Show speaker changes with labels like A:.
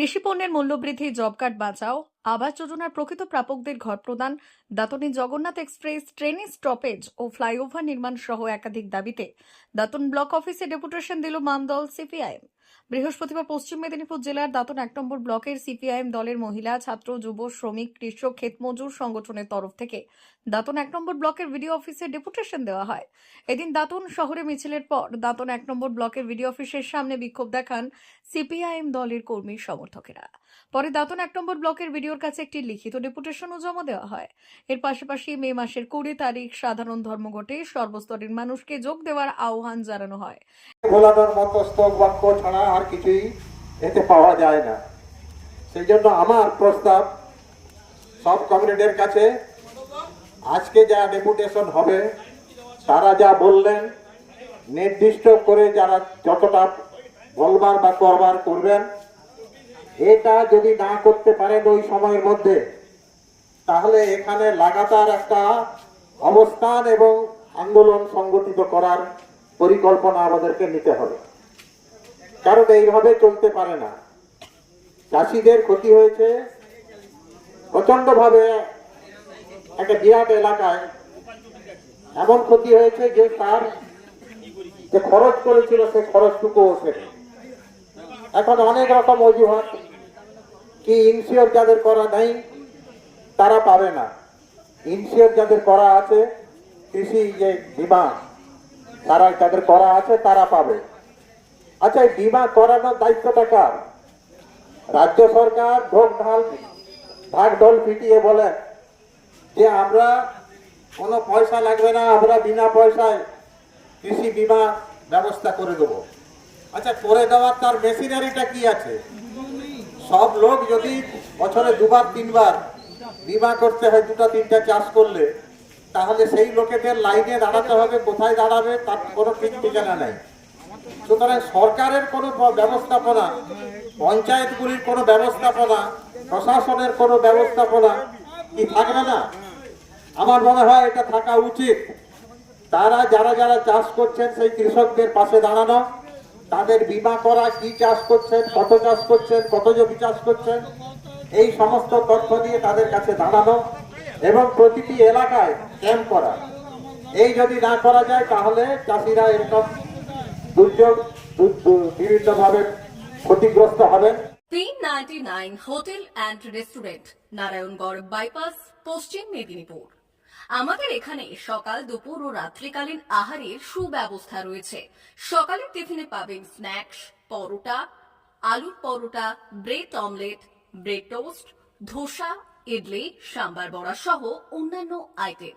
A: কৃষি পণ্যের মূল্যবৃদ্ধি, জব কার্ড বাঁচাও, আবাস যোজনার প্রকৃত প্রাপকদের ঘর প্রদান, দাতনি জগন্নাথ এক্সপ্রেস ট্রেনের স্টপেজ ও ফ্লাইওভার নির্মাণ সহ একাধিক দাবিতে দাতন ব্লক অফিসে ডেপুটেশন দিল মামদল সিপিআইএম। বৃহস্পতিবার পশ্চিম মেদিনীপুর জেলার দাতন এক নম্বর ব্লকের সিপিআইএম দলের মহিলা, ছাত্র, যুব, শ্রমিক, কৃষক ক্ষেতমজুর সংগঠনের তরফ থেকে দাতন এক নম্বর ব্লকের ভিডিও অফিসে ডেপুটেশন দেওয়া হয়। এদিন দাতন শহরে মিছিলের পর দাতন এক নম্বর ব্লকের ভিডিও অফিসের সামনে বিক্ষোভ দেখান সিপিআইএম দলের কর্মী সমর্থকেরা। পরে দাতন এক নম্বর ব্লকের ভিডিওর কাছে একটি লিখিত ডেপুটেশনও জমা দেওয়া হয়। এর পাশাপাশি মে মাসের কুড়ি তারিখ সাধারণ ধর্মঘটে সর্বস্তরের মানুষকে যোগ দেওয়ার আহ্বান জানানো হয়।
B: ভোলানোর মতো স্তব বাক্য ছাড়া আর কিছুই এতে পাওয়া যায় না। সেই জন্য আমার প্রস্তাব, সব কমিউনিটির কাছে আজকে যা ডেপুটেশন হবে, তারা যা বললেন, নির্দিষ্ট করে যারা যতটা বলবার বা করবার করবেন, এটা যদি না করতে পারেন ওই সময়ের মধ্যে, তাহলে এখানে লাগাতার একটা অবস্থান এবং আন্দোলন সংগঠিত করার পরিকল্পনা আমাদেরকে নিতে হবে। কারণ এইভাবে চলতে পারে না। চাষিদের ক্ষতি হয়েছে। প্রচণ্ড ভাবে একটা বিরাট এলাকায় এমন ক্ষতি হয়েছে যে তার যে খরচ করেছিল সে খরচটুকু ওঠেনি এখন অনেক রকম অজুহাত, কি ইনসিওর যাদের করা নেই তারা পাবে না। ইনসিওর যাদের করা আছে, কৃষি যে বিমা তারা যাদের করা আছে, তারা পাবে। আচ্ছা এই বিমা করানোর দায়িত্বটা কার? রাজ্য সরকার ঢোক ঢাল ঢাক ঢোল পিটিয়ে বলে যে, আমরা কোনো পয়সা লাগবে না, আমরা বিনা পয়সায় কৃষি বিমা ব্যবস্থা করে দেবো। আচ্ছা করে দেওয়ার তার মেশিনারিটা কি আছে? সব লোক যদি বছরে দুবার, তিনবার বিমা করতে হয়, দুটো, তিনটা চাষ করলে তাহলে সেই লোকেদের লাইনে দাঁড়াতে হবে, কোথায় দাঁড়াবে তার কোনো ঠিক ঠিকানা নেই। সুতরাং সরকারের কোনো ব্যবস্থাপনা, পঞ্চায়েতগুলির কোনো ব্যবস্থাপনা, প্রশাসনের কোনো ব্যবস্থাপনা কি থাকবে না? আমার মনে হয় এটা থাকা উচিত। তারা যারা যারা চাষ করছেন, সেই কৃষকদের পাশে দাঁড়ানো, তাদের বীমা করা, কি চাষ করছেন, কত চাষ করছেন, কত জমি চাষ করছেন, এই সমস্ত তথ্য দিয়ে তাদের কাছে দাঁড়ানো এবং প্রতিটি এলাকায় ক্যাম্প করা। এই যদি না করা যায়, তাহলে চাষিরা এরকম দুর্যোগ বিভিন্নভাবে ক্ষতিগ্রস্ত হবেন।
C: তিন ninety nine hotel and restaurant Narayangarh bypass Paschim Medinipur আমাদের এখানে সকাল, দুপুর ও রাত্রিকালীন আহারের সুব্যবস্থা রয়েছে। সকালের টিফিনে পাবেন স্ন্যাক্স, পরোটা, আলুর paratha, bread omelette, bread toast, dosa, idli, sambar vada সহ অন্যান্য আইটেম।